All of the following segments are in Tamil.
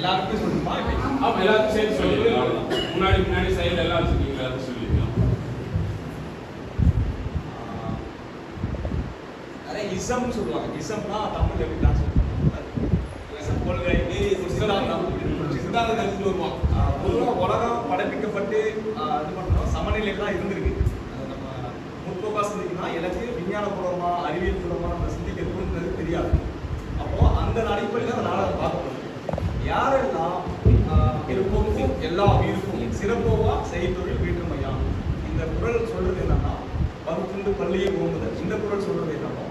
எல்லாருக்கும்? ஆமா. எல்லாத்தையும் சேர்த்து சொல்லிடுங்க அவ்வளவுதான் முன்னாடி முன்னாடி சைடுல எல்லாம் வச்சிருக்கீங்களா அதை சொல்லிக்கலாம். ஆஹ், நிறைய இசம்னு சொல்லுவாங்க. இசம்னா தமிழ் எப்படி நான் சொல்லுவாங்க? கொள்கை சித்தாந்தம் ஒரு சித்தாந்தம் எடுத்துட்டு வருவான் ஆஹ், பொதுவா உலகம் படைப்பிக்கப்பட்டு இது பண்ணணும் சமநிலையில் தான் இருந்திருக்கு. நம்ம முற்போக்கா சிந்திக்கணும் எனக்கு விஞ்ஞானபூர்வமா அறிவியல் பூர்வமா நம்ம சிந்திக்கிறதுன்றது தெரியாது. அப்போ அந்த அடிப்படையில் அந்த நாடகம் பார்க்கணும் யாரெல்லாம் இருப்போம் எல்லா உயிருக்கும் சிறப்போவா செய்தொழில் வேற்றுமையா இந்த குரல் சொல்றது என்னன்னா பகுத்துண்டு பள்ளியை ஓங்குதல் இந்த குரல் சொல்றது என்னன்னா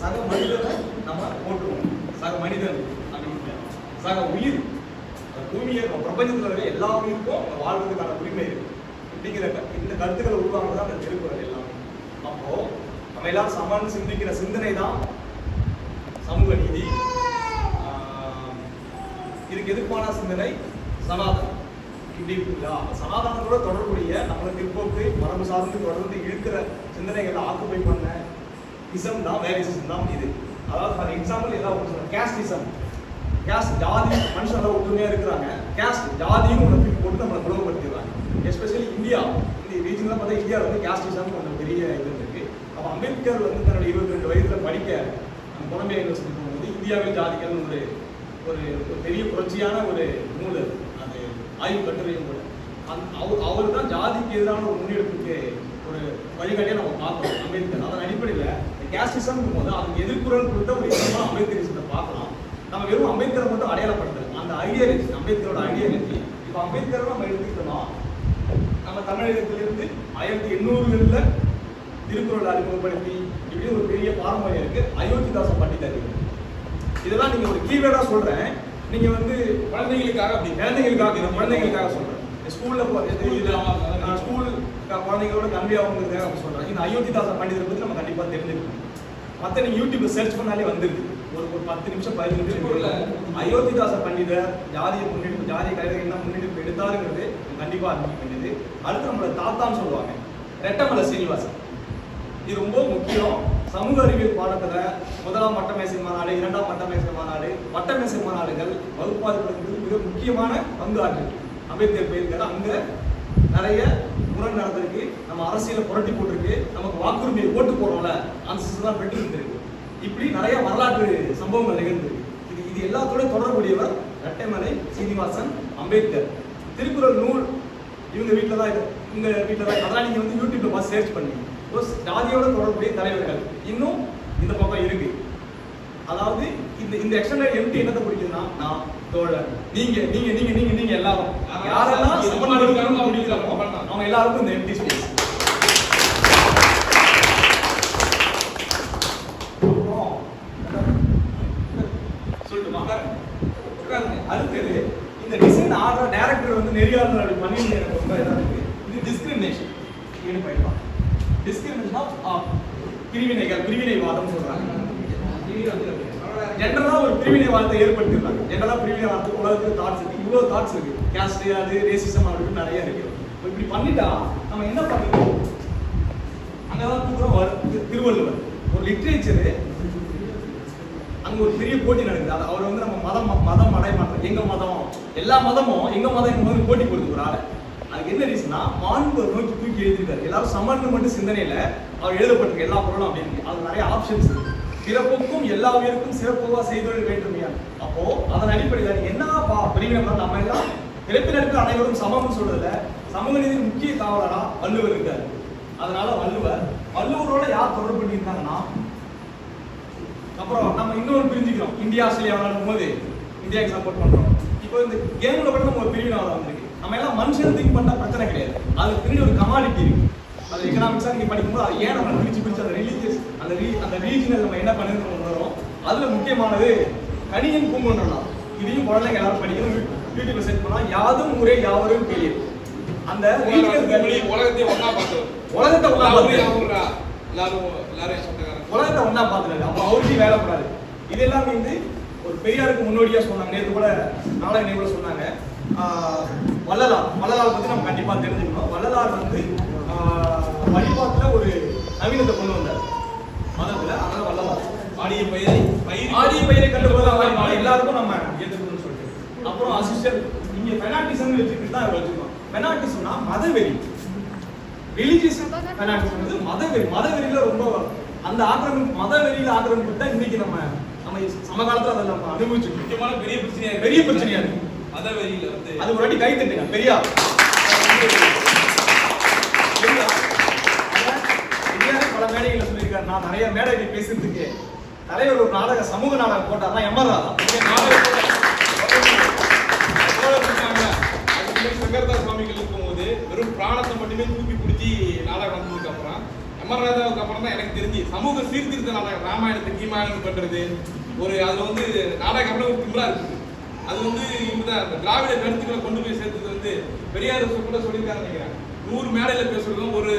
சக மனிதனை நம்ம போட்டுருவோம் சக மனிதன் அப்படின்னு சக உயிர் பூமியை பிரபஞ்சத்தில் இருக்கிற எல்லா உயிருக்கும் வாழ்றதுக்கான உரிமை இருக்கு. அப்படிங்கிற இந்த கருத்துக்களை உருவாங்க அந்த திருக்குறள் எல்லாமே. அப்போ நம்ம எல்லாரும் சமன் சிந்திக்கிற சிந்தனை தான் சமூக நீதி. இதுக்கு எதிர்ப்பான சிந்தனை சனாதனம். இப்படி இருக்குங்களா சனாதனத்தோட தொடர்புடைய நம்மளை பிற்போக்கு மரபு சார்ந்து தொடர்ந்து இருக்கிற சிந்தனைகளை ஆக்குப்பை பண்ண இசம் தான் வேரிசம் தான் இது. அதாவது ஃபார் எக்ஸாம்பிள் ஏதாவது ஒன்று கேஸ்ட் கேஸ்டிசம் கேஸ்ட் ஜாதி மனுஷன் ஒற்றுமையாக இருக்கிறாங்க. கேஸ்ட் ஜாதின்னு ஒன்று தூக்கி போட்டு நம்மளை குணப்படுத்திடுறாங்க. Especially India. இந்த ரீஜனில் பார்த்தா இந்தியாவில் வந்து கேஸ்டிசம் கொஞ்சம் பெரிய இது இருக்குது அப்போ அம்பேத்கர் வந்து தன்னுடைய இருபத்தி ரெண்டு வயதில் படிக்க அந்த கொலம்பியா யூனிவர்சிட்டி போகும்போது இந்தியாவில் ஜாதிகள் ஒரு ஒரு ஒரு பெரிய புரட்சியான ஒரு நூல் அது அது ஆய்வு கட்டுரையும் கூட. அந் அவர் அவர் தான் ஜாதிக்கு எதிரான ஒரு முன்னெடுப்புக்கு ஒரு வழிகாட்டியாக நம்ம பார்க்கணும் அம்பேத்கர். அதன் அடிப்படையில் கேஸ்டிசம் போது அதுக்கு எதிர்குரல் கொடுத்த ஒரு இடமா அம்பேத்கரிசத்தை பார்க்கலாம் நம்ம வெறும் அம்பேத்கரை மட்டும் அடையாளப்படுத்தல. அந்த ஐடியாலஜி அம்பேத்கரோட ஐடியாலஜி இப்போ அம்பேத்கரை நம்ம எடுத்துக்கிட்டோம்னா நம்ம தமிழகத்திலிருந்து ஆயிரத்தி எண்ணூறுகளில் திருக்குறள் அறிமுகப்படுத்தி இப்படி ஒரு பெரிய பாரம்பரியம் இருக்கு. அயோத்திதாச பண்டிதர் இதெல்லாம் நீங்க ஒரு கீவேர்டா சொல்றேன். நீங்க வந்து குழந்தைகளுக்காக அப்படி குழந்தைகளுக்காக இது குழந்தைகளுக்காக சொல்றேன். ஸ்கூல்ல ஸ்கூல் குழந்தைங்களோட கல்வி ஆகுங்கிறதுக்காக அப்படி சொல்றேன். இந்த அயோத்திதாச பண்டிதரை பத்தி நம்ம கண்டிப்பா தெரிஞ்சுக்கணும். மத்த நீங்க யூடியூப்ல சர்ச் பண்ணாலே வந்துருக்கு. ஒரு ஒரு பத்து நிமிஷம் பதினஞ்சு நிமிஷம். அயோத்திதாச பண்டிதர் ஜாதிய முன்னெடுப்பு ஜாதிய கலைஞர் என்ன முன்னெடுப்பு எடுத்தாருங்கிறது கண்டிப்பா அறிவிக்க வேண்டியது அடுத்து நம்மள தாத்தான்னு சொல்லுவாங்க. ரெட்டமலை சீனிவாசன். இது ரொம்ப முக்கியம். சமூக அறிவியல் பாடத்துல முதலாம் மட்டமேசை மாநாடு இரண்டாம் வட்டமேசை மாநாடு வட்டமேசை மாநாடுகள் வகுப்பாளர்களுக்கு மிக முக்கியமான பங்கு ஆற்று. அம்பேத்கர் போயிருக்காரு அங்க நிறைய முரண் நடந்திருக்கு. நம்ம அரசியல புரட்டி போட்டிருக்கு. நமக்கு வாக்குரிமை ஓட்டு போடுறோம்ல அந்த சிஸ்டம் பெற்று இருந்திருக்கு இப்படி நிறைய வரலாற்று சம்பவங்கள் நிகழ்ந்திருக்கு. இது இது எல்லாத்தோட தொடர்புடையவர் ரெட்டைமலை சீனிவாசன் அம்பேத்கர். திருக்குறள் நூல் இவங்க வீட்டில் தான் இது இவங்க வீட்டில் தான் அதெல்லாம் நீங்கள் வந்து யூடியூப்பில் பார்த்து சர்ச் பண்ணுங்க. ஜாதியோட தொடர்புடைய தலைவர்கள். இன்னும் இந்த பக்கம் இருக்கு. அதாவது இந்த இந்த எக்ஸ்டெண்டட் எம்டி என்னத்தை பிடிக்குதுன்னா நான் தோழர். நீங்க நீங்க நீங்க நீங்க நீங்க எல்லாரும். யாரெல்லாம் இருக்காங்க பிடிக்கிறோமோ அவங்க எல்லாருக்கும் இந்த எம்டி ஸ்பேஸ். அடுத்தது இந்த டிசைன் ஆடுற டேரக்டர் வந்து நெறியாளர் அப்படி பண்ணிட்டு எனக்கு ரொம்ப இதா இருக்கு. இது டிஸ்கிரிமினேஷன் டிஸ்கிரிமினேஷன் ஆஃப் ஆஃப் பிரிவினைகள் பிரிவினைவாதம் சொல்றாங்க. ஜென்ரலா ஒரு பிரிவினைவாதத்தை ஏற்படுத்திடுறாங்க ஜென்ரலா வார்த்தை உலகத்துக்கு தாட்ஸ் இருக்கு. இவ்வளவு தாட்ஸ் இருக்கு. கேஸ்ட் அது ரேசிசம் அப்படின்னு நிறைய இருக்கு. இப்படி பண்ணிட்டா நம்ம என்ன பண்ணிருக்கோம் அங்கதான் தூக்குறோம் வரு- திரு- திருவள்ளுவர். ஒரு லிட்ரேச்சரு அங்க ஒரு பெரிய போட்டி நடக்குது. அது அவர் வந்து நம்ம மதம் மதம் அடைய மாட்டோம் எங்க மதம்? எல்லா மதமும் எங்க மதம் எங்க மதம் போட்டி கொடுத்து ஒரு ஆளை. அதுக்கு என்ன ரீசனா மாண்பு நோக்கி தூக்கி எழுதியிருக்காரு. எல்லாரும் சமன்னு மட்டும் சிந்தனையில அவர் எழுதப்பட்டிருக்க. எல்லா பொருளும் அப்படின்னு அது நிறைய ஆப்ஷன்ஸ் இருக்கு. பிறப்புக்கும் எல்லா உயிருக்கும் சிறப்புவா செய்தொழில் வேண்டுமையா அப்போ அதன் அடிப்படையில் என்னப்பா அப்படிங்கிற நம்ம எல்லாம் பிறப்பினருக்கு அனைவரும் சமம்னு சொல்றதுல சமூக நீதி முக்கிய காவலரா வள்ளுவர் இருக்காரு. அதனால வள்ளுவர் வள்ளுவரோட யார் தொடர்பு பண்ணியிருந்தாங்கன்னா அப்புறம் நம்ம இன்னொரு பிரிஞ்சுக்கிறோம். இந்தியா ஆஸ்திரேலியா விளாடும் போது இந்தியாவுக்கு சப்போர்ட் பண்றோம். இப்போ இந்த கேம்ல கூட நம்ம ஒரு பிரிவினை வந்திருக்கு. நம்ம எல்லாம் மனுஷன் திங்க் பண்ண பிரச்சனை கிடையாது. அதுக்கு பின்னாடி ஒரு கமாடிட்டி இருக்கு. அது எக்கனாமிக்ஸா நீங்க படிக்கும்போது அது ஏன் நம்ம பிரிச்சு பிரிச்சு அந்த ரிலீஜியஸ் அந்த ரீ அந்த ரீஜனல் நம்ம என்ன பண்ணுறோம் வரும் அதுல முக்கியமானது கணியன் பூங்குன்றா இதையும் குழந்தைங்க எல்லாரும் படிக்கணும். யூடியூப்ல செட் பண்ணா யாதும் ஒரே யாவரும் கேள்வி அந்த உலகத்தையும் ஒண்ணா பார்த்தவர் உலகத்தை எல்லாரும் பார்த்து-? எல்லாரும் எல்லாரும் உலகத்தை ஒண்ணா பார்த்துருக்காரு அப்போ அவருக்கு வேலைப்படாது இது எல்லாமே வந்து ஒரு பெரியாருக்கு முன்னோடியா சொன்னாங்க. நேற்று கூட நாளை கூட சொன்னாங்க வள்ளலார். வள்ளலார் பத்தி நம்ம கண்டிப்பா தெரிஞ்சுக்கணும். வள்ளலார் வந்து வழிபாட்டுல ஒரு நவீனத்தை கொண்டு வந்தார். மதத்துல அதனால வள்ளலார். ஆடிய பயிரை பயிர் ஆடிய பயிரை கண்டு போது எல்லாருக்கும் நம்ம ஏற்றுக்கணும்னு சொல்லிட்டு. அப்புறம் அசிஸ்டன்ட் இங்க பெனால்டிசம் வச்சுக்கிட்டு தான் வச்சிருக்கோம் பெனால்டிசம்னா மதவெறி. ரிலீஜியஸ் பெனால்டிசம் வந்து மதவெறி. மதவெறியில ரொம்ப அந்த ஆக்கிரமிப்பு மதவெறியில ஆக்கிரமிப்பு தான் இன்னைக்கு நம்ம நம்ம சமகாலத்துல அதை நம்ம அனுபவிச்சுக்கணும் முக்கியமான பெரிய பிரச்சனையா பெரிய பிரச்சனையா இருக்கு. மத வந்து அது முன்னாடி கை தட்டுங்க பெரியார் பெரியார் பெரியார் பல மேடைகள்ல சொல்லியிருக்காரு. நான் நிறைய மேடைகள் பேசுறதுக்கு தலைவர் ஒரு நாடக சமூக நாடகம் போட்டார்னா எம்ஆர் ராதா. சங்கரதாஸ் சுவாமிகளுக்கு போகும்போது வெறும் பிராணத்தை மட்டுமே தூக்கி பிடிச்சி நாடகம் வந்ததுக்கு அப்புறம் எம்ஆர் ராதாவுக்கு அப்புறம் தான் எனக்கு தெரிஞ்சு சமூக சீர்திருத்த நாடகம் ராமாயணத்தை கீமாயணம் பண்றது. ஒரு அதுல வந்து நாடகம் அப்புறம் ஒரு திமிரா இருக்குது அது வந்து இந்த திராவிட கருத்துக்களை கொண்டு போய் சேர்த்தது வந்து பெரியார் கூட சொல்லியிருக்காங்க நினைக்கிறேன். நூறு மேடையில பேசுறதும் ஒரு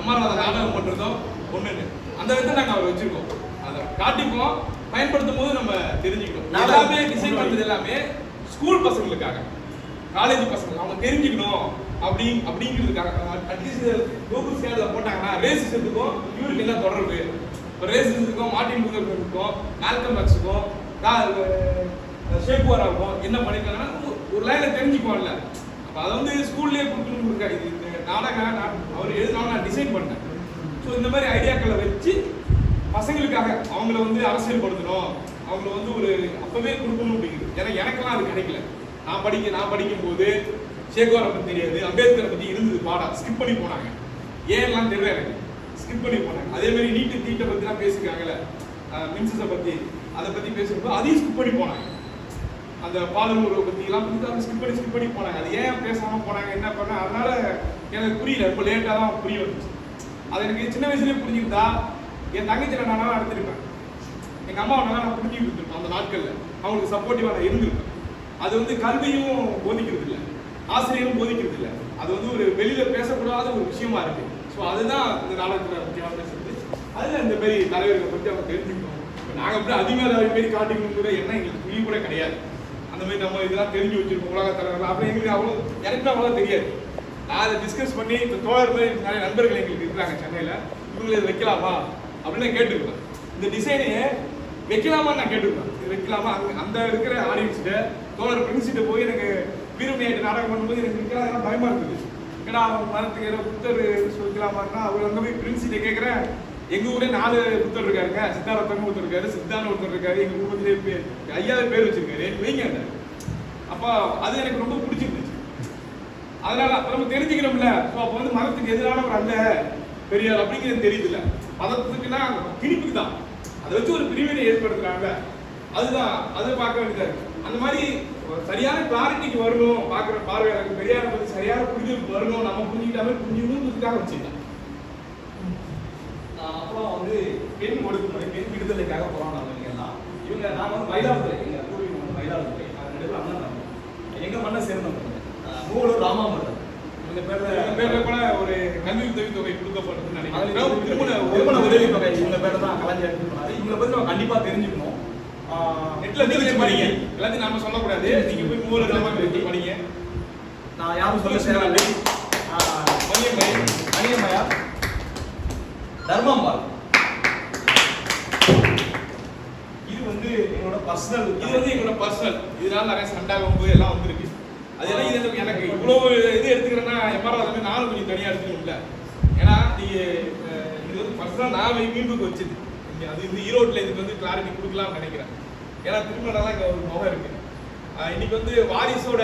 எம்ஆர் ராதா நாடகம் பண்றதும் ஒண்ணுன்னு. அந்த விதத்தை நாங்க அவர் வச்சிருக்கோம். அதை காட்டிப்போம் பயன்படுத்தும் போது நம்ம தெரிஞ்சுக்கணும். எல்லாமே டிசைன் பண்றது எல்லாமே ஸ்கூல் பசங்களுக்காக. காலேஜ் பசங்க அவங்க தெரிஞ்சுக்கணும். அப்படி அப்படிங்கிறதுக்காக. அட்லீஸ்ட் கூகுள் ஸ்கேனில் போட்டாங்கன்னா ரேசிசத்துக்கும் இவருக்கு என்ன தொடர்பு. இப்போ ரேசிசத்துக்கும் மார்ட்டின் லூதர் கிங்க்கும் மால்கம் எக்ஸுக்கும் ஷேக்வாராவுக்கும் என்ன பண்ணியிருக்காங்கன்னா ஒரு- லைனில் லைனை தெரிஞ்சுக்குவோம்ல. அப்போ அதை வந்து ஸ்கூல்லேயே கொடுக்கணும் இது? இந்த நாடகம் நான் அவர் எழுதினாலும் நான் டிசைன் பண்ணேன். ஸோ இந்த மாதிரி ஐடியாக்களை வச்சு பசங்களுக்காக அவங்கள வந்து அரசியல்படுத்தணும். அவங்கள வந்து ஒரு அப்போவே கொடுக்கணும் அப்படிங்கிறது ஏன்னா எனக்கெல்லாம் அது கிடைக்கல. நான் படிக்க நான் படிக்கும்போது சேகோரை பத்தி தெரியாது. அம்பேத்கரை பற்றி இருந்தது பாடம் ஸ்கிப் பண்ணி போனாங்க. ஏன்லாம் தெரியல எனக்கு. ஸ்கிப் பண்ணி போனாங்க. அதே மாதிரி நீட்டு தீட்டை பற்றிலாம் பேசியிருக்காங்கல்ல மின்சஸை பற்றி அதை பற்றி பேசும்போது அதையும் ஸ்கிப் பண்ணி போனாங்க. அந்த பாலுறவை பற்றிலாம் எல்லாம் வந்து ஸ்கிப் பண்ணி ஸ்கிப் பண்ணி போனாங்க. அது ஏன் பேசாமல் போனாங்க என்ன பண்ண அதனால எனக்கு புரியல. ரொம்ப லேட்டாக தான் புரிய வந்துச்சு. அது எனக்கு சின்ன வயசுலேயே புரிஞ்சுக்கிட்டா என் தங்கச்சி நான் நல்லா நடத்திருப்பேன் எங்கள் அம்மா நல்லா நான் புரிஞ்சு கொடுத்துருப்பேன் அந்த நாட்களில். அவங்களுக்கு சப்போர்ட்டிவாக நான் இருந்திருப்பேன். அது வந்து கல்வியும் போதிக்கிறது இல்லை. ஆசிரியரும் போதிக்கிறது இல்லை. அது வந்து ஒரு வெளியில் பேசக்கூடாத ஒரு விஷயமா இருக்கு. ஸோ அதுதான் இந்த நாடகத்தில் முக்கியமாக பேசுறது. அதில் இந்த மாதிரி தலைவர்களை பற்றி அவங்க தெரிஞ்சுக்கணும் இப்போ நாங்கள் அப்படி அதிகமாக பேர் காட்டிக்கணும் கூட என்ன எங்களுக்கு புரிய கூட கிடையாது. அந்த மாதிரி நம்ம இதெல்லாம் தெரிஞ்சு வச்சிருக்கோம் உலக தலைவர்கள் அப்படி எங்களுக்கு அவ்வளோ எனக்கு அவ்வளோ தெரியாது. நான் அதை டிஸ்கஸ் பண்ணி இந்த தோழர் மாதிரி நிறைய நண்பர்கள் எங்களுக்கு இருக்கிறாங்க சென்னையில். இவங்களை இது வைக்கலாமா? அப்படின்னு கேட்டுருக்கேன். இந்த டிசைனையே வைக்கலாமா நான் கேட்டுருக்கேன். இது வைக்கலாமா? அங்கே அந்த இருக்கிற ஆடியன்ஸ்கிட்ட தோழர் பிரின்சிட்ட போய் எனக்கு வீரமையாட்டு நாடகம் பண்ணும்போது எனக்கு வைக்கலாம் பயமாக இருக்குது. ஏன்னா அவன் மரத்துக்கு ஏதோ புத்தர் வைக்கலாமான்னா அவர் அங்கே போய் பிரின்சிட்ட கேட்குறேன். எங்க ஊரே நாலு புத்தர் இருக்காருங்க. சித்தாரத்தங்க ஒருத்தர் இருக்காரு சித்தான ஒருத்தர் இருக்காரு. எங்க குடும்பத்திலே பேர் ஐயாவது பேர் வச்சிருக்காரு. வைங்க அந்த அப்போ அது எனக்கு ரொம்ப பிடிச்சிருந்துச்சு. அதனால நம்ம தெரிஞ்சுக்கிறோம்ல. ஸோ அப்போ வந்து மதத்துக்கு எதிரானவர் அல்ல. பெரியார் அப்படிங்கிறது தெரியுதுல்ல. மதத்துக்குன்னா திணிப்புக்கு தான் அதை வச்சு ஒரு பிரிவினை ஏற்படுத்துறாங்க. அதுதான் அதை பார்க்க வேண்டியது இருக்கு. அந்த மாதிரி சரியான கிளாரிட்டிக்கு வரணும். பார்க்குற பார்வையாளருக்கு பெரியாரை பத்தி சரியான புரிதலுக்கு வரணும். நம்ம புரிஞ்சுக்கிட்டாமே மாதிரி புரிஞ்சுக்கணுங்கிறதுக்காக வச்சுக்கலாம். அப்புறம் வந்து பெண் ஒடுக்குமுறை பெண் விடுதலைக்காக போராடினவங்க எல்லாம் இவங்க நான் வந்து மயிலாடுதுறை எங்க பூர்வீகம் வந்து மயிலாடுதுறை. அது நடுவில் அண்ணன் தம்பி. எங்க மண்ணை சேர்ந்தவங்க. மூவலூர் ராமாமிர்தம் இவங்க பேர்ல பேர்ல கூட ஒரு கல்வி உதவித்தொகை கொடுக்கப்படுதுன்னு அதுல நினைக்கிறேன் திருமண திருமண உதவி தொகை இவங்க பேர்ல தான் கலைஞர் இவங்களை பத்தி நம்ம கண்டிப்பா தெரிஞ்சுக்கணும். நெட்ல நீங்க படிங்க. எல்லாத்தையும் நாம சொல்லக்கூடாது. நீங்க போய் கிராமம் எடுத்து படிங்க. நான் யாரும் சொல்ல தேவையில்லை ஆஹ் மணியம்மை தர்மம் தர்மாம்பாள் இது வந்து என்னோட பர்சனல் இது வந்து என்னோட பர்சனல் இதனால நிறைய சண்டை வம்பு எல்லாம் வந்திருக்கு. அதெல்லாம் இது எனக்கு- இவ்வளவு இது எடுத்துக்கிறேன்னா எம்ஆர்ஆர் வந்து நானும் கொஞ்சம் தனியாக எடுத்துக்கணும்ல. ஏன்னா நீங்க இது வந்து பர்சனல் நான் மீண்டுக்கு வச்சது. அது இந்த ஈரோட்ல இதுக்கு வந்து கிளாரிட்டி கொடுக்கலாம்னு நினைக்கிறேன். ஏன்னா திருமணம்லாம் இங்கே ஒரு முகம் இருக்கு. இன்னைக்கு வந்து வாரிசோட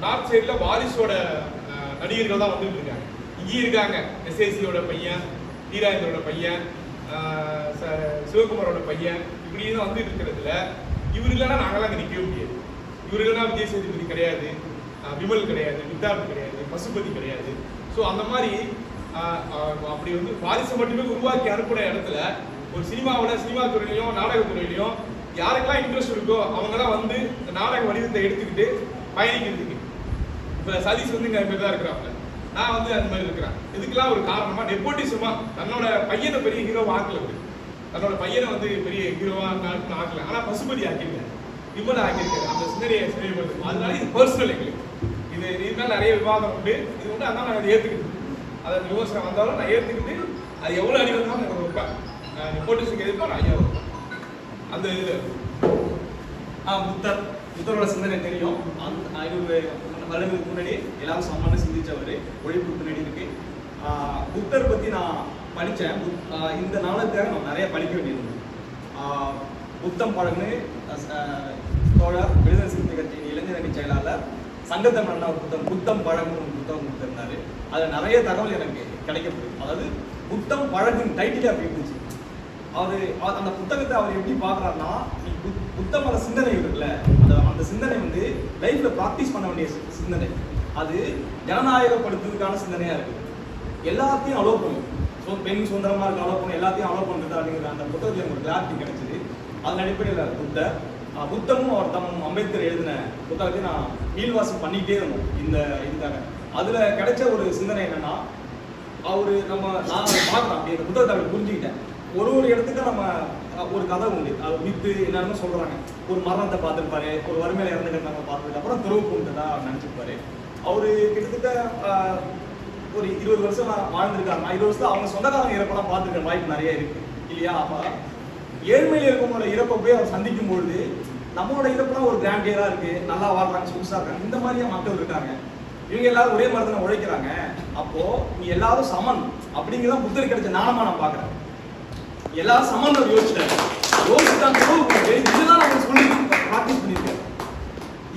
நார்த் சைடில் வாரிசோட நடிகர்கள் தான் வந்துட்டு இருக்காங்க. இங்கேயும் இருக்காங்க. எஸ்ஐசியோட பையன் நீராஜரோட பையன் ச- சிவகுமாரோட பையன் இப்படி தான் வந்து இருக்கிறதுல இவர் இல்லைன்னா நாங்களாம் அங்கே நிற்கவே முடியாது. இவர் இல்லைன்னா விஜய் சேதுபதி கிடையாது விமல் கிடையாது வித்தார்த் கிடையாது பசுபதி கிடையாது. ஸோ அந்த மாதிரி அப்படி வந்து வாரிசை மட்டுமே உருவாக்கி அனுப்புன இடத்துல ஒரு சினிமாவோட சினிமா துறையிலையும் நாடகத்துறையிலையும் யாருக்கெல்லாம் இன்ட்ரெஸ்ட் இருக்கோ அவங்கெல்லாம் வந்து நாடக வடிவத்தை எடுத்துக்கிட்டு பயணிக்கிறதுக்கு. இப்போ சதீஷ் வந்து இங்கே தான் இருக்கிறாங்க நான் வந்து அந்த மாதிரி இருக்கிறேன். இதுக்கெல்லாம் ஒரு காரணமா நெப்போட்டிசமா தன்னோட பையனை பெரிய ஹீரோவாக ஆக்கல தன்னோட பையனை வந்து பெரிய ஹீரோவா ஆக்கல. ஆனா பசுபதி ஆக்கியிருக்காரு. விமலை ஆக்கியிருக்காரு. அந்த சிந்தனையை செயல்படுத்து அதனால இது பர்சனல் எங்களுக்கு. இது இது நிறைய விவாதம் உண்டு. இது வந்து அதான் நான் அதை ஏத்துக்கிட்டு அதை விமர்சனம் வந்தாலும் நான் ஏத்துக்கிட்டு அது எவ்வளவு அடி வந்தாலும் நான் வைப்பேன். நெப்போட்டிசம் எதிர்ப்பா நான் ஐயா வைப்பேன். அந்த இது. ஆ புத்தர். புத்தரோட சிந்தனை தெரியும். அந்த ஐநூறு வருடங்களுக்கு முன்னாடி எல்லாரும் சமமான சிந்திச்சவர் ஒழிப்பு பின்னாடி இருக்கு. புத்தர் பத்தி நான் படித்தேன் இந்த நாளுக்காக நான் நிறைய படிக்க வேண்டியிருந்தது புத்தம் பழகுன்னு தோழர் விடுதலை சிறுத்தை கட்சியின் இளைஞரணி செயலாளர் சங்கத்தமிழ் ஒரு புத்தம் புத்தம் பழகும் புத்தகம் கொடுத்திருந்தாரு. அதில் நிறைய தகவல் எனக்கு கிடைக்கப்படுது அதாவது புத்தம் பழகும் டைட்டில் அப்படி இருந்துச்சு. அவர் அந்த புத்தகத்தை அவர் எப்படி பார்க்கறாருன்னா நீ புத்- சிந்தனை இருக்குல்ல அந்த அந்த சிந்தனை வந்து லைஃப்ல ப்ராக்டிஸ் பண்ண வேண்டிய சிந்தனை. அது ஜனநாயகப்படுத்துறதுக்கான சிந்தனையா இருக்கு. எல்லாத்தையும் அலோவ் பண்ணும். ஸோ பெண் சுதந்திரமா இருக்க அலோவ் பண்ணும் எல்லாத்தையும் அலோவ் பண்ணுறது அப்படிங்கிற அந்த புத்தகத்தில் எனக்கு கிளாரிட்டி கிடைச்சது. அதன் அடிப்படையில் புத்தர் புத்தமும் அவர் தம் அம்பேத்கர் எழுதின புத்தகத்தை நான் மீள்வாசம் பண்ணிக்கிட்டே இருந்தோம். இந்த இதுக்காக. அதுல கிடைச்ச ஒரு சிந்தனை என்னன்னா அவரு நம்ம நான் அதை அப்படி இந்த புத்தகத்தை அப்படி புரிஞ்சுக்கிட்டேன். ஒரு ஒரு இடத்துக்கு நம்ம ஒரு கதை உண்டு. அது வித்து எல்லாருமே சொல்றாங்க. ஒரு மரணத்தை பார்த்துருப்பாரு ஒரு வறுமையில இறந்து கிடந்தாங்க பார்த்துட்டு அப்புறம் துறவு கொண்டதா நினைச்சிருப்பாரு அவரு கிட்டத்தட்ட ஒரு இருபது வருஷம் நான் வாழ்ந்திருக்காங்க இருபது வருஷம் அவங்க சொந்தக்காரங்க இறப்பெல்லாம் பார்த்துருக்க வாய்ப்பு நிறைய இருக்கு. இல்லையா? அப்ப ஏழ்மையில் இருக்கவங்களோட இறப்பை போய் அவர் சந்திக்கும் பொழுது நம்மளோட இறப்புலாம் ஒரு கிராண்டியரா இருக்கு. நல்லா வாழ்றாங்க சொகுசா இருக்காங்க. இந்த மாதிரியா மக்கள் இருக்காங்க. இவங்க எல்லாரும் ஒரே மரத்தில் உழைக்கிறாங்க. அப்போ நீ எல்லாரும் சமன். அப்படிங்கிறத புத்தர் கிடைச்ச நானமா நான் பாக்குறேன். எல்லாரும் சமன் அவர் யோசிச்சிட்டாரு யோசிச்சு இதுதான் நம்ம சொல்லி ப்ராக்டிஸ் பண்ணியிருக்கேன்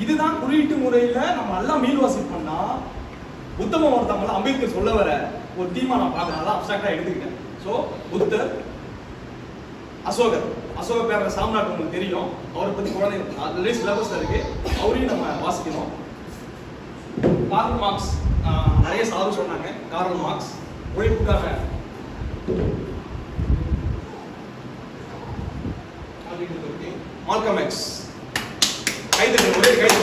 இதுதான் குறியீட்டு முறையில நம்ம நல்லா மீள்வாசி பண்ணா உத்தம ஒருத்தவங்கள அம்பேத்கர் சொல்ல வர ஒரு தீமா நான் பார்க்கறேன். அப்சாக்டா எடுத்துக்கிட்டேன். ஸோ புத்தர் அசோகர். அசோக பேர சாம்ராட் உங்களுக்கு தெரியும். அவரை பத்தி குழந்தை ஆல்ரெடி சிலபஸ்ல இருக்கு. அவரையும் நம்ம வாசிக்கணும். கார்ல் மார்க்ஸ் நிறைய சாது சொன்னாங்க. கார்ல் மார்க்ஸ் உழைப்புக்காக அப்படின்றது இருக்கு மால்கம் எக்ஸ் கைது ஒரே கைது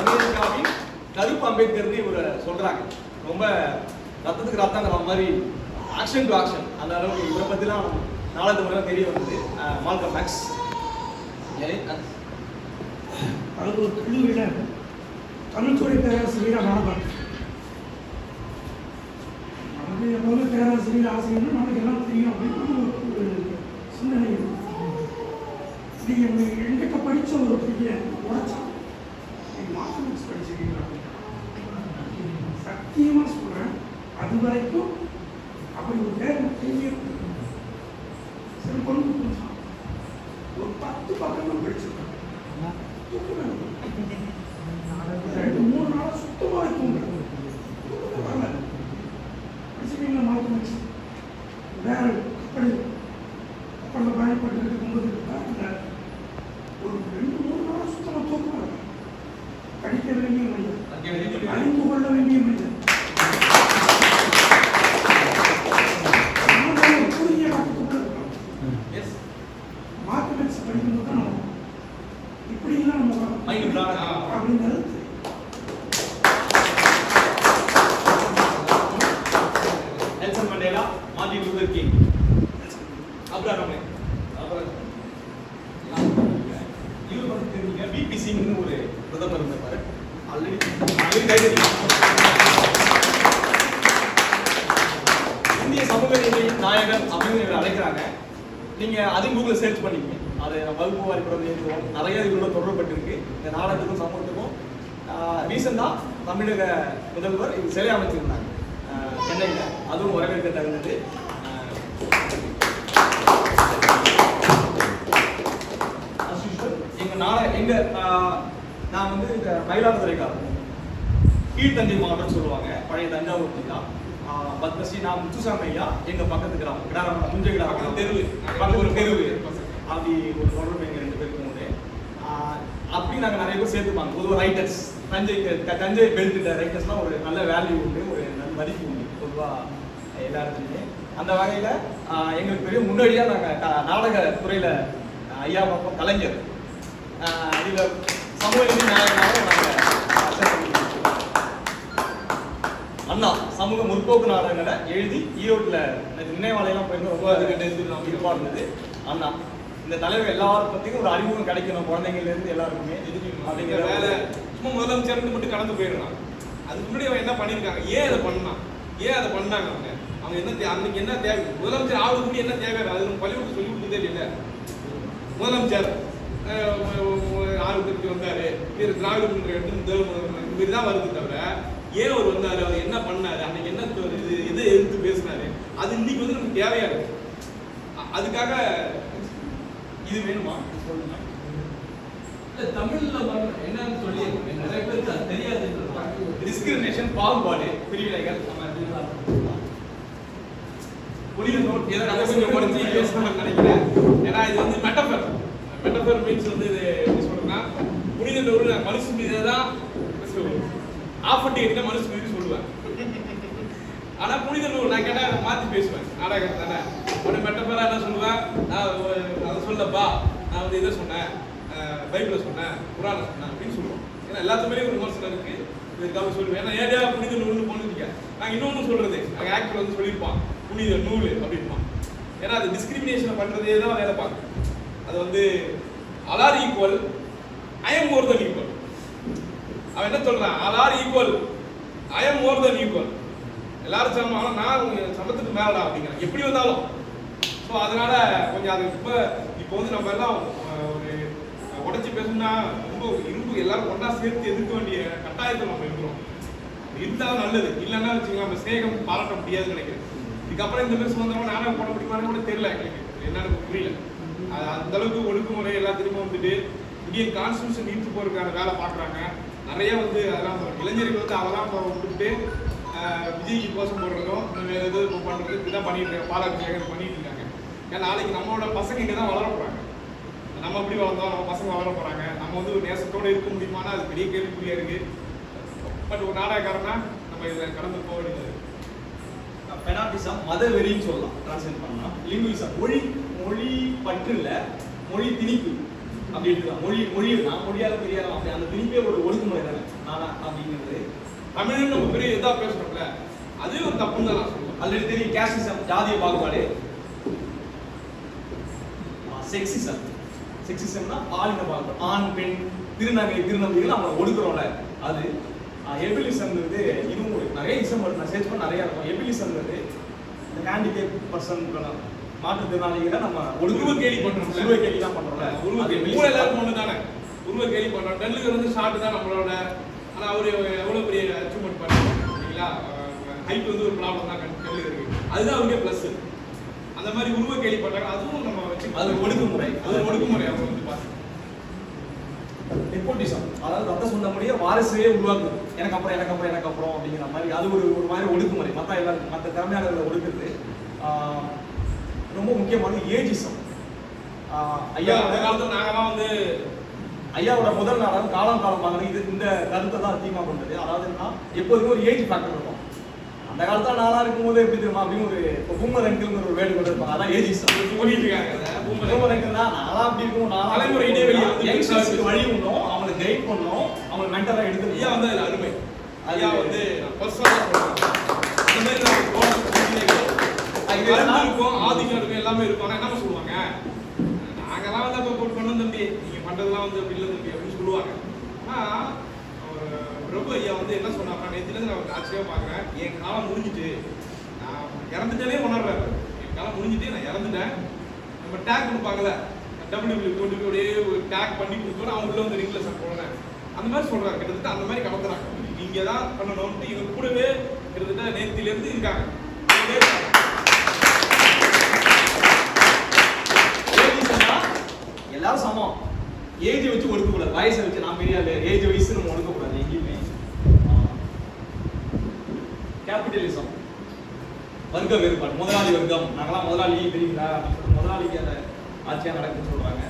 அமெரிக்காவின் கருப்பு அம்பேத்கர்னு இவரை சொல்றாங்க. ரொம்ப ரத்தத்துக்கு ரத்தங்கிற மாதிரி ஆக்ஷன் டு ஆக்ஷன் அந்த அளவுக்கு இவரை பத்திலாம் நாலாவது முறை தெரிய வந்தது. மால்கம் மேக்ஸ் அது ஒரு கல்லூரியில் தமிழ்துறை பேராசிரியராக வேலை முதல்ல பேராசிரியர் ஆசிரியர் நமக்கு எல்லாம் தெரியும் அப்படின்னு ஒரு சிந்தனை இருக்கு. என்னை எங்கிட்ட படித்த ஒரு பையன் உடைச்சான் நீங்கள் மாத்தமிக்ஸ் படிச்சிருக்கீங்களா? சத்தியமாக சொல்கிறேன் அது வரைக்கும் அப்படி ஒரு வேறு கேள்வி சரி கொண்டு கொடுத்தான் ஒரு பத்து பக்கமும் தான் படிச்சிருக்கேன் ரெண்டு மூணு நாள் சுத்தமாக தூங்குறேன் தூக்கமே வரல படிச்சிருக்கீங்களா மாத்தமிக்ஸ் வேற கப்பல் கப்பலில் பயன்பட்டு இருக்கும்போது பேக்கில் ஒரு ரெண்டு மூணு நாள் சுத்தமாக தூக்கம் வரல படிக்க வேண்டிய மனிதன் அறிந்து கொள்ள வேண்டிய மனிதன் நாம ஒரு குறுகிய காலத்துக்குள்ள இருக்கோம். எஸ் மார்க்கெட்ஸ் படிக்கும்போது தான் நம்ம இப்படிலாம் நம்ம மைண்ட் பிளான் அப்படிங்கிறது தெரியும். Nelson Mandela Martin Luther King அப்புறம் நம்ம அப்புறம் இவர் வந்து தெரிஞ்சுங்க பிபி சிங்னு ஒரு பிரதமர் இருந்திருப்பாரு. ஆல்ரெடி அவரு கைது. இந்திய சமூக நீதி நாயகன் அப்படின்னு இவர் அழைக்கிறாங்க. நீங்க அதையும் கூகுள் சர்ச் பண்ணிக்கங்க. அது வகுப்பு வாரி கூட எழுதுவோம் நிறைய இதுகளோட தொடர்பட்டிருக்கு இந்த நாடகத்துக்கும் சமூகத்துக்கும் ரீசெண்டாக தமிழக முதல்வர் இது சிலை அமைச்சிருந்தாங்க. சென்னையில். அதுவும் வரவேற்க தகுந்தது நான் வந்து இந்த மயிலாடுதுறைக்காரன். கீழ்த்தஞ்சை மாவட்டம்னு சொல்லுவாங்க. பழைய தஞ்சாவூர் ஜில்லா. பத்மஸ்ரீ நான் முத்துசாமி ஐயா எங்க பக்கத்து கிராமம். குஞ்ச கிடாரம் பக்கத்து தெருவு. ஒரு தெருவு. அப்படி ஒரு தொடர்பு எங்க ரெண்டு பேருக்கும் உண்டு. அப்படி நாங்க நிறைய பேர் சேர்த்துப்பாங்க. பொதுவாக ரைட்டர்ஸ் தஞ்சை தஞ்சை பெல்ட் ரைட்டர்ஸ்லாம் ஒரு நல்ல வேல்யூ உண்டு. ஒரு நல்ல மதிப்பு உண்டு. பொதுவா எல்லா இடத்துலையுமே அந்த வகையில எங்களுக்கு பெரிய முன்னோடியா நாங்க க- நாடக துறையில ஐயா பார்ப்போம் கலைஞர். இதுல சமூக. அண்ணா சமூக முற்போக்கு நாடகங்களை எழுதி ஈரோட்டில் நினைவாலையெல்லாம் போயிருந்தோம். ரொம்ப விருப்பமாக இருந்தது. அண்ணா இந்த தலைவர் எல்லாரும் பற்றியும் ஒரு அறிமுகம் கிடைக்கணும் குழந்தைங்கள்ல இருந்து எல்லாருக்குமே. அப்படிங்கிற அப்படிங்கிற வேலை சும்மா முதலமைச்சர்னு மட்டும் கடந்து போயிடலாம் அதுக்கு முன்னாடி அவன் என்ன பண்ணியிருக்காங்க? ஏன் அதை பண்ணான்? ஏன் அதை பண்ணாங்க அவங்க? அவங்க என்ன அன்னைக்கு என்ன தேவை? முதலமைச்சர் ஆகுதுன்னு என்ன தேவை? அது நம்ம பள்ளிக்கூடம் சொல்லி கொடுத்ததே இல்லை முதலமைச்சர். ஆரோக்கியத்துக்கு வந்தாரு. இவர் திராவிட முன்னேற்ற எடுத்து மாதிரி தான் வருது தவிர ஏன் அவர் வந்தாரு? அவர் என்ன பண்ணாரு? அன்னைக்கு என்ன இது எதை எதிர்த்து பேசினாரு? அது இன்னைக்கு வந்து நமக்கு தேவையா இருக்கு. அதுக்காக இது வேணுமா? சொல்லுங்க. இல்ல தமிழ்ல என்னன்னு சொல்லி நிறைய பேருக்கு அது தெரியாதுன்றது டிஸ்கிரிமினேஷன் பாகுபாடு பிரிவினைகள். கொஞ்சம் குறைச்சி பேசணும்னு நினைக்கிறேன். ஏன்னா இது வந்து மெட்டஃபர் மெட்டஃபர் மீன்ஸ் வந்து இது எப்படி சொல்றேன்னா புனித நூறு நான் மனுஷ மீது தான் ஆஃபர் கேட்டா மனுஷ மீது சொல்லுவேன். ஆனா புனித நூல் நான் கேட்டா அதை மாத்தி பேசுவேன். நாடகம் தானே? உடனே மெட்டஃபரா என்ன சொல்லுவேன்? நான் அதை சொல்லப்பா. நான் வந்து இதை சொன்னேன். அஹ், பைபிளை சொன்னேன். குரானை சொன்னேன் அப்படின்னு சொல்லுவோம். ஏன்னா எல்லாத்துக்குமே ஒரு விமர்சனம் இருக்கு. இதுக்காக சொல்லுவேன் ஏன்னா ஏடியா புனித நூல்னு போனதுக்க நாங்கள் இன்னொன்று சொல்றது. நாங்கள் ஆக்டர் வந்து சொல்லியிருப்பான். புனித நூல் அப்படின்பான். ஏன்னா அது டிஸ்கிரிமினேஷன் பண்றதே தான் வேலை பார்க்கும். அது வந்து all are equal I am more than equal அவன் என்ன சொல்றான்? All are equal I am more than equal எல்லாரும் சமமான நான் உங்க சமத்துக்கு மேலடா அப்படிங்கிறேன் எப்படி வந்தாலும். ஸோ அதனால கொஞ்சம் அது ரொம்ப இப்போ வந்து நம்ம எல்லாம் ஒரு உடச்சி பேசணும்னா ரொம்ப இரும்பு எல்லாரும் ஒன்றா சேர்த்து எதிர்க்க வேண்டிய கட்டாயத்தில் நம்ம இருக்கிறோம். இருந்தால் நல்லது. இல்லைன்னா வச்சுக்கலாம் நம்ம சேகம் பாராட்ட முடியாதுன்னு நினைக்கிறேன். இதுக்கப்புறம் இந்த மாதிரி சுதந்திரமா நானே போட முடியுமான்னு கூட தெரியல எங்களுக்கு. என்னன்னு புரியல. அந்த அளவுக்கு எல்லாம் எல்லாத்துலேயுமே வந்துட்டு இந்தியன் கான்ஸ்டியூஷன் நீட்டு போறதுக்கான வேலை பார்க்குறாங்க. நிறைய வந்து அதெல்லாம் இளைஞர்கள் வந்து அதெல்லாம் இப்போ விட்டுட்டு விஜய்க்கு கோஷம் போடுறதும் வேறு எதுவும் இப்போ பண்ணுறது இதுதான் பண்ணிட்டு இருக்காங்க. பாலாபிஷேகம் பண்ணிட்டு இருக்காங்க. ஏன்னா நாளைக்கு நம்மளோட பசங்க இங்கே தான் வளர போகிறாங்க நம்ம எப்படி வளர்ந்தோம்? நம்ம பசங்க வளர போகிறாங்க நம்ம வந்து ஒரு நேசத்தோடு இருக்க முடியுமானா அது பெரிய கேள்விக்குறியா இருக்கு. பட் ஒரு நாடகக்காரனா நம்ம இதில் கடந்து போக வேண்டியது. பெனாட்டிசம் மத வெறின்னு சொல்லலாம். டிரான்ஸ்லேட் பண்ணலாம். லிங்குவிசம் மொழி. மொழி பற்று இல்லை மொழி திணிப்பு அப்படின்ட்டு தான். மொழி மொழி நான் மொழியால பெரியாரம் அப்படி அந்த திணிப்பே ஒரு ஒழுங்குமுறை தானே. நானா அப்படிங்கிறது. தமிழ்னு நம்ம பெரிய இதாக பேசுறோம்ல அதே ஒரு தப்புன்னு தான் நான் சொல்லுவேன். ஆல்ரெடி தெரியும் கேஸ்டிசம் ஜாதிய பாகுபாடு. செக்ஸிசம் செக்ஸிசம்னா பாலின பாகுபாடு. ஆண் பெண் திருநங்கை திருநங்கைகள் நம்ம ஒடுக்குறோம்ல அது. எபிலிசம்ங்கிறது இதுவும் நிறைய இசம் நான் சேர்த்து பண்ண நிறைய இருக்கும் எபிலிசம்ங்கிறது இந்த ஹேண்டிகேப் பர்சன் மாற்றுத்திறனாளிகளை நம்ம உருவ கேலி பண்றோம்ல. உருவ கேலி தான் பண்றோம்ல. உருவ கேலி. மூளை எல்லாருக்கும் ஒன்று தானே உருவ கேலி பண்றோம். டெல்லுக்கு வந்து ஷார்ட் தான் நம்மளோட ஆனா அவரு எவ்வளவு பெரிய அச்சீவ்மெண்ட் பண்ணாரு சரிங்களா? ஹைட் வந்து ஒரு ப்ராப்ளம் தான். டெல்லுக்கு இருக்கு. அதுதான் அவருக்கே ப்ளஸ் அந்த மாதிரி உருவ கேலி பண்றாங்க. அதுவும் நம்ம வச்சு அது ஒடுக்குமுறை. அது ஒடுக்குமுறை. அவங்க வந்து பார்த்து. நெப்போட்டிசம் அதாவது ரத்த சொந்த முடிய வாரிசையே உருவாக்குது. எனக்கு அப்புறம் எனக்கு அப்புறம் எனக்கு அப்புறம் அப்படிங்கிற மாதிரி. அது ஒரு ஒரு மாதிரி ஒடுக்குமுறை. மற்ற எல்லாரும் மற்ற திறமையாளர்களை ஒடுக்குறது. ரொம்ப முக்கியமானது ஏஜிசம் ஐயா அந்த காலத்துல நாங்கெல்லாம் வந்து ஐயாவோட முதல் நாடகம் காலம் காலம் வாங்குறது இது இந்த கருத்தை தான் அதிகமாக கொண்டது. அதாவது என்னன்னா எப்போதுமே ஒரு ஏஜ் ஃபேக்டர் இருக்கும். அந்த காலத்துல நாளா இருக்கும்போது எப்படி தெரியுமா? அப்படின்னு ஒரு பூமர் அங்கிள்ங்கிற ஒரு வேடு கொண்டு இருப்பாங்க. அதான் ஏஜிசம் பண்ணிட்டு இருக்காங்க. பூமரை. பூமர் அங்கிள்னா நாளா அப்படி இருக்கும் நாளா தலைமுறை இடைவெளி யங்ஸ்டர்ஸ்க்கு வழி விடணும் அவங்களை கைட் பண்ணணும் அவங்களை மென்டலாக எடுத்து ஐயா வந்து அருமை. ஐயா வந்து பர்சனலா சொல்றேன். இந்த மாதிரி நம்ம போன பிரச்சனைகள் அன்பு இருக்கும் ஆதிக்கம் இருக்கும் எல்லாமே இருக்கும். ஆனா என்ன சொல்லுவாங்க? நாங்கெல்லாம் வந்து அப்ப போட்டு பண்ணோம் தம்பி. நீங்க பண்றதெல்லாம் வந்து அப்படி இல்லை தம்பி அப்படின்னு சொல்லுவாங்க. ஆனா அவர் பிரபு ஐயா வந்து என்ன சொன்னாங்க நேத்துல இருந்து நான் ஒரு ஆச்சரியமா பாக்குறேன் என் காலம் முடிஞ்சிட்டு நான் இறந்துட்டேனே உணர்றாரு. என் காலம் முடிஞ்சிட்டு நான் இறந்துட்டேன். நம்ம டேக் கொடுப்பாங்கல்ல டபிள்யூ கொண்டு போய் அப்படியே ஒரு டேக் பண்ணி கொடுத்தோம் அவங்க உள்ள வந்து ரிங்ல சார் போனேன் அந்த மாதிரி சொல்றாங்க கிட்டத்தட்ட அந்த மாதிரி கலந்துறாங்க நீங்க தான் பண்ணணும்னு இவங்க கூடவே கிட்டத்தட்ட நேத்தில இருந்து இருக்காங்க. எல்லாரும் சமம். ஏஜ் வச்சு ஒடுக்கக்கூடாது வயசை வச்சு நான் பெரிய ஆளு. ஏஜ் வயசு நம்ம ஒடுக்கக்கூடாது எங்கேயுமே. கேபிட்டலிசம் வர்க்க வேறுபாடு. முதலாளி வர்க்கம். நாங்களாம் முதலாளி தெரியுங்களா அப்படின்னு சொல்லிட்டு முதலாளிக்கு அதை ஆட்சியாக நடக்குன்னு சொல்கிறாங்க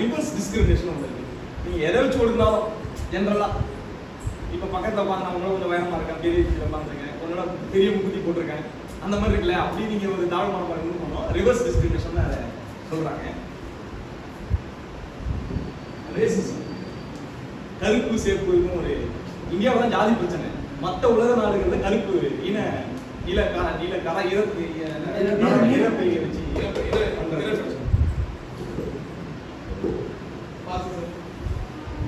ரிவர்ஸ் டிஸ்கிரிமினேஷன் ஒன்று இருக்குது நீங்கள் எதை வச்சு ஒடுக்கினாலும் ஜென்ரலாக இப்போ பக்கத்தில் பார்த்து நான் கொஞ்சம் வயமாக இருக்கேன் பெரிய வீட்டில் பார்த்துருக்கேன் கொஞ்ச பெரிய முக்குத்தி போட்டிருக்கேன் அந்த மாதிரி இருக்குல்ல? அப்படி நீங்கள் ஒரு தாழ்மான பண்ணணும். ரிவர்ஸ் டிஸ்கிரிமினேஷன் அதை சொல்கிறாங்க ரேசிசம் கருப்பு சேர்ப்புன்னு ஒரு இந்தியாவில் தான் ஜாதி பிரச்சனை மற்ற உலக நாடுகளில் கருப்பு இன இலக்கா இலக்கா இறப்பு இறப்பை வச்சு இதை- இதை-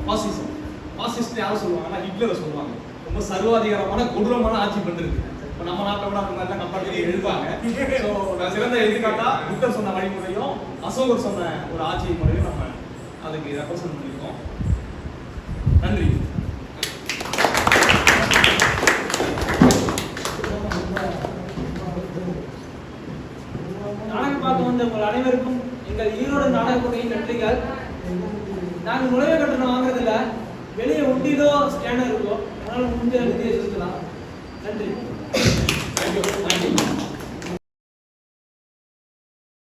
பாசிசம். பாசிஸ்ட் யாரும் சொல்லுவாங்கன்னா ஹிட்லரை சொல்லுவாங்க ரொம்ப சர்வாதிகாரமான கொடூரமான ஆட்சி பண்றது இப்ப நம்ம நாட்டை விட அந்த மாதிரிலாம் கம்பேர் பண்ணி எழுதுவாங்க ஸோ சிறந்த எதிர்காட்டா புத்தர் சொன்ன வழிமுறையும் அசோகர் சொன்ன ஒரு ஆட்சி முறையும் நம்ம அதுக்கு ரெப்ரசன்ட் பண்ணியிருக்கோம் நன்றி. நாடகம் பார்க்க வந்த உங்கள் அனைவருக்கும் எங்கள் ஈரோடு நாடக கொடையின் நன்றிகள் நாங்கள் நுழைவு கட்டணம் வாங்குறதில்ல. வெளியே உண்டியதோ ஸ்கேனர் இருக்கோ அதனால முடிஞ்ச நிதியை செலுத்தலாம் நன்றி. Thank you thank you